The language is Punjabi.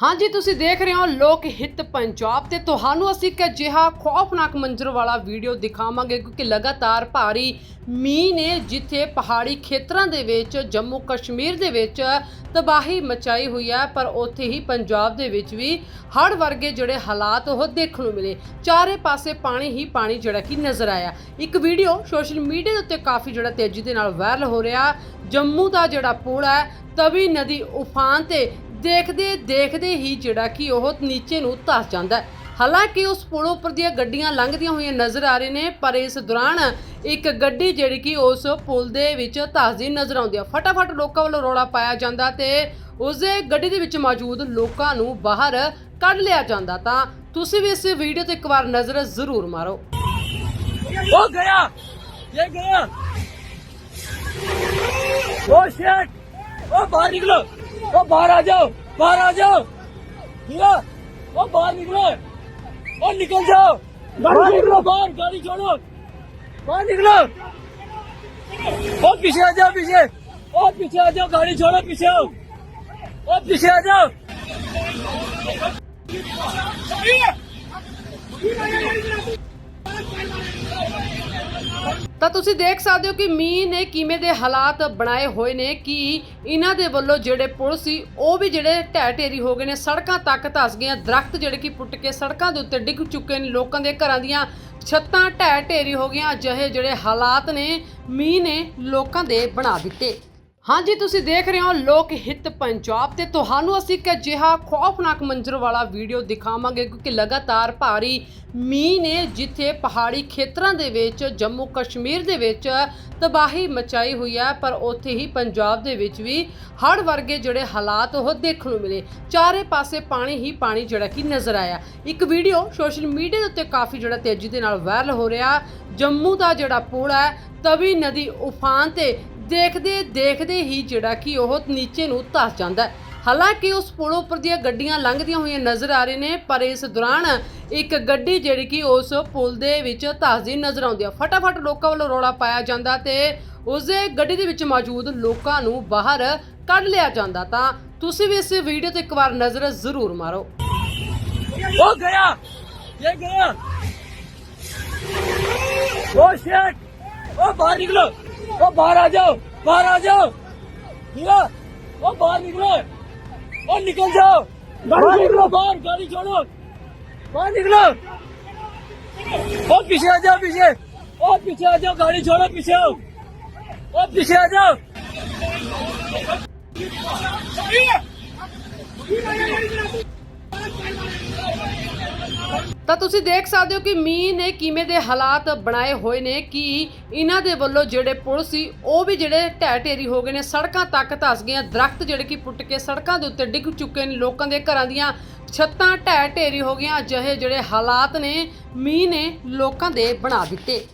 ਹਾਂਜੀ, ਤੁਸੀਂ ਦੇਖ ਰਹੇ ਹੋ ਲੋਕ ਹਿੱਤ ਪੰਜਾਬ ਤੇ ਤੁਹਾਨੂੰ ਅਸੀਂ ਇੱਕ ਅਜਿਹਾ ਖੌਫਨਾਕ ਮੰਜ਼ਰ ਵਾਲਾ ਵੀਡੀਓ ਦਿਖਾਵਾਂਗੇ ਕਿਉਂਕਿ ਲਗਾਤਾਰ ਭਾਰੀ ਮੀਂਹ ਨੇ ਜਿੱਥੇ ਪਹਾੜੀ ਖੇਤਰਾਂ ਦੇ ਵਿੱਚ, ਜੰਮੂ ਕਸ਼ਮੀਰ ਦੇ ਵਿੱਚ ਤਬਾਹੀ ਮਚਾਈ ਹੋਈ ਹੈ, ਪਰ ਉੱਥੇ ਹੀ ਪੰਜਾਬ ਦੇ ਵਿੱਚ ਵੀ ਹੜ੍ਹ ਵਰਗੇ ਜਿਹੜੇ ਹਾਲਾਤ ਉਹ ਦੇਖਣ ਨੂੰ ਮਿਲੇ। ਚਾਰੇ ਪਾਸੇ ਪਾਣੀ ਹੀ ਪਾਣੀ ਜਿਹੜਾ ਕਿ ਨਜ਼ਰ ਆਇਆ। ਇੱਕ ਵੀਡੀਓ ਸੋਸ਼ਲ ਮੀਡੀਆ ਦੇ ਉੱਤੇ ਕਾਫੀ ਜਿਹੜਾ ਤੇਜ਼ੀ ਦੇ ਨਾਲ ਵਾਇਰਲ ਹੋ ਰਿਹਾ। ਜੰਮੂ ਦਾ ਜਿਹੜਾ ਪੁਲ ਹੈ, ਤਵੀ ਨਦੀ ਉਫਾਨ ਤੇ ਦੇਖਦੇ ਦੇਖਦੇ ਹੀ ਜਿਹੜਾ ਕਿ ਉਹ ਨੀਚੇ ਨੂੰ ਧਸ ਜਾਂਦਾ ਹਾਲਾਂਕਿ ਉਸ ਪੁਲ ਉੱਪਰ ਦੀਆਂ ਗੱਡੀਆਂ ਲੰਘਦੀਆਂ ਹੋਈਆਂ ਨਜ਼ਰ ਆ ਰਹੀਆਂ ਨੇ, ਪਰ ਇਸ ਦੌਰਾਨ ਇੱਕ ਗੱਡੀ ਜਿਹੜੀ ਕਿ ਉਸ ਪੁਲ ਦੇ ਵਿੱਚ ਧਸਦੀ ਨਜ਼ਰ ਆਉਂਦੀ ਆ। ਫਟਾਫਟ ਲੋਕਾਂ ਵੱਲੋਂ ਰੌਲਾ ਪਾਇਆ ਜਾਂਦਾ ਤੇ ਉਸ ਗੱਡੀ ਦੇ ਵਿੱਚ ਮੌਜੂਦ ਲੋਕਾਂ ਨੂੰ ਬਾਹਰ ਕੱਢ ਲਿਆ ਜਾਂਦਾ। ਤਾਂ ਤੁਸੀਂ ਵੀ ਇਸ ਵੀਡੀਓ ਤੇ ਇੱਕ ਵਾਰ ਨਜ਼ਰ ਜ਼ਰੂਰ ਮਾਰੋ। ਉਹ ਗਿਆ! ਇਹ ਗਿਆ! ਉਹ ਸ਼ੇਟ! ਉਹ ਬਾਹਰ ਨਿਕਲੋ! ਉਹ ਬਾਹਰ ਆ ਜਾਓ ਬਾਹਰ ਆ ਜਾਓ। ਹੀਰਾ ਉਹ ਬਾਹਰ ਨਿਕਲੋ। ਉਹ ਨਿਕਲ ਜਾਓ। ਬਾਹਰ ਨਿਕਲੋ। ਬਾਹਰ ਗਾੜੀ ਛੋੜੋ। ਬਾਹਰ ਨਿਕਲੋ। ਉਹ ਪਿੱਛੇ ਆ ਜਾਓ ਪਿੱਛੇ। ਉਹ ਪਿੱਛੇ ਆ ਜਾਓ ਗਾੜੀ ਛੋੜੋ ਪਿੱਛੇ ਆਓ। ਉਹ ਪਿੱਛੇ ਆ ਜਾਓ। ਤਾਂ ਤੁਸੀਂ ਦੇਖ ਸਕਦੇ ਹੋ ਕਿ ਮੀਂਹ ਨੇ ਕਿਵੇਂ ਦੇ ਹਾਲਾਤ ਬਣਾਏ ਹੋਏ ਨੇ, ਕਿ ਇਹਨਾਂ ਦੇ ਵੱਲੋਂ ਜਿਹੜੇ ਪੁਲ ਸੀ, ਉਹ ਵੀ ਜਿਹੜੇ ਢਹਿ ਢੇਰੀ ਹੋ ਗਏ ਨੇ, ਸੜਕਾਂ ਤੱਕ ਧਸ ਗਈਆਂ, ਦਰਖਤ ਜਿਹੜੇ ਕਿ ਪੁੱਟ ਕੇ ਸੜਕਾਂ ਦੇ ਉੱਤੇ ਡਿੱਗ ਚੁੱਕੇ ਨੇ, ਲੋਕਾਂ ਦੇ ਘਰਾਂ ਦੀਆਂ ਛੱਤਾਂ ਢਹਿ ਢੇਰੀ ਹੋ ਗਈਆਂ, ਅਜਿਹੇ ਜਿਹੜੇ ਹਾਲਾਤ ਨੇ, ਮੀਂਹ ਨੇ ਲੋਕਾਂ ਦੇ ਬਣਾ ਦਿੱਤੇ। ਹਾਂਜੀ, ਤੁਸੀਂ ਦੇਖ ਰਹੇ ਹੋ ਲੋਕ ਹਿੱਤ ਪੰਜਾਬ ਤੇ ਤੁਹਾਨੂੰ ਅਸੀਂ ਇੱਕ ਅਜਿਹਾ ਖੌਫਨਾਕ ਮੰਜ਼ਰ ਵਾਲਾ ਵੀਡੀਓ ਦਿਖਾਵਾਂਗੇ ਕਿਉਂਕਿ ਲਗਾਤਾਰ ਭਾਰੀ ਮੀਂਹ ਨੇ ਜਿੱਥੇ ਪਹਾੜੀ ਖੇਤਰਾਂ ਦੇ ਵਿੱਚ, ਜੰਮੂ ਕਸ਼ਮੀਰ ਦੇ ਵਿੱਚ ਤਬਾਹੀ ਮਚਾਈ ਹੋਈ ਹੈ, ਪਰ ਉੱਥੇ ਹੀ ਪੰਜਾਬ ਦੇ ਵਿੱਚ ਵੀ ਹੜ੍ਹ ਵਰਗੇ ਜਿਹੜੇ ਹਾਲਾਤ ਉਹ ਦੇਖਣ ਨੂੰ ਮਿਲੇ। ਚਾਰੇ ਪਾਸੇ ਪਾਣੀ ਹੀ ਪਾਣੀ ਜਿਹੜਾ ਕਿ ਨਜ਼ਰ ਆਇਆ। ਇੱਕ ਵੀਡੀਓ ਸੋਸ਼ਲ ਮੀਡੀਆ ਦੇ ਉੱਤੇ ਕਾਫੀ ਜਿਹੜਾ ਤੇਜ਼ੀ ਦੇ ਨਾਲ ਵਾਇਰਲ ਹੋ ਰਿਹਾ। ਜੰਮੂ ਦਾ ਜਿਹੜਾ ਪੁਲ ਹੈ, ਤਵੀ ਨਦੀ ਉਫਾਨ ਤੇ ਦੇਖਦੇ ਦੇਖਦੇ ਹੀ ਜਿਹੜਾ ਕਿ ਉਹ ਨੀਚੇ ਨੂੰ ਧਸ ਜਾਂਦਾ ਹੈ। ਹਾਲਾਂਕਿ ਉਸ ਪੁਲ ਉੱਪਰ ਦੀਆਂ ਗੱਡੀਆਂ ਲੰਘਦੀਆਂ ਹੋਈਆਂ ਨਜ਼ਰ ਆ ਰਹੀਆਂ ਨੇ, ਪਰ ਇਸ ਦੌਰਾਨ ਇੱਕ ਗੱਡੀ ਜਿਹੜੀ ਕਿ ਉਸ ਪੁਲ ਦੇ ਵਿੱਚ ਧੱਸਦੀ ਨਜ਼ਰ ਆਉਂਦੀ ਹੈ ਫਟਾਫਟ ਲੋਕਾਂ ਵੱਲੋਂ ਰੌਲਾ ਪਾਇਆ ਜਾਂਦਾ ਤੇ ਉਸ ਗੱਡੀ ਦੇ ਵਿੱਚ ਮੌਜੂਦ ਲੋਕਾਂ ਨੂੰ ਬਾਹਰ ਕੱਢ ਲਿਆ ਜਾਂਦਾ। ਤਾਂ ਤੁਸੀਂ ਵੀ ਇਸ ਵੀਡੀਓ ਤੇ ਇੱਕ ਵਾਰ ਨਜ਼ਰ ਜ਼ਰੂਰ ਮਾਰੋ। ਉਹ ਗਿਆ! ਇਹ ਗਿਆ! ਉਹ ਸ਼ੇਟ! ਉਹ ਬਾਹਰ ਨਿਕਲੋ! ਉਹ ਬਾਹਰ ਆ ਜਾਓ ਬਾਹਰ ਆ ਜਾਓ। ਹੀਰਾ ਉਹ ਬਾਹਰ ਨਿਕਲੋ। ਉਹ ਨਿਕਲ ਜਾਓ। ਬਾਹਰ ਨਿਕਲੋ ਬਾਹਰ ਗਾੜੀ ਛੋੜੋ। ਬਾਹਰ ਨਿਕਲੋ। ਉਹ ਪਿੱਛੇ ਆ ਜਾਓ ਪਿੱਛੇ। ਉਹ ਪਿੱਛੇ ਆ ਜਾਓ ਗਾੜੀ ਛੋੜੋ ਪਿੱਛੇ ਆਓ। ਉਹ ਪਿੱਛੇ ਆ ਜਾਓ। ਤਾਂ ਤੁਸੀਂ ਦੇਖ ਸਕਦੇ ਹੋ ਕਿ ਮੀਂਹ ਨੇ ਕਿਵੇਂ ਦੇ ਹਾਲਾਤ ਬਣਾਏ ਹੋਏ ਨੇ, ਕਿ ਇਹਨਾਂ ਦੇ ਵੱਲੋਂ ਜਿਹੜੇ ਪੁਲ ਸੀ, ਉਹ ਵੀ ਜਿਹੜੇ ਢਹਿ ਢੇਰੀ ਹੋ ਗਏ ਨੇ, ਸੜਕਾਂ ਤੱਕ ਧਸ ਗਈਆਂ, ਦਰਖਤ ਜਿਹੜੇ ਕਿ ਪੁੱਟ ਕੇ ਸੜਕਾਂ ਦੇ ਉੱਤੇ ਡਿੱਗ ਚੁੱਕੇ ਨੇ, ਲੋਕਾਂ ਦੇ ਘਰਾਂ ਦੀਆਂ ਛੱਤਾਂ ਢਹਿ ਢੇਰੀ ਹੋ ਗਈਆਂ, ਅਜਿਹੇ ਜਿਹੜੇ ਹਾਲਾਤ ਨੇ, ਮੀਂਹ ਨੇ ਲੋਕਾਂ ਦੇ ਬਣਾ ਦਿੱਤੇ।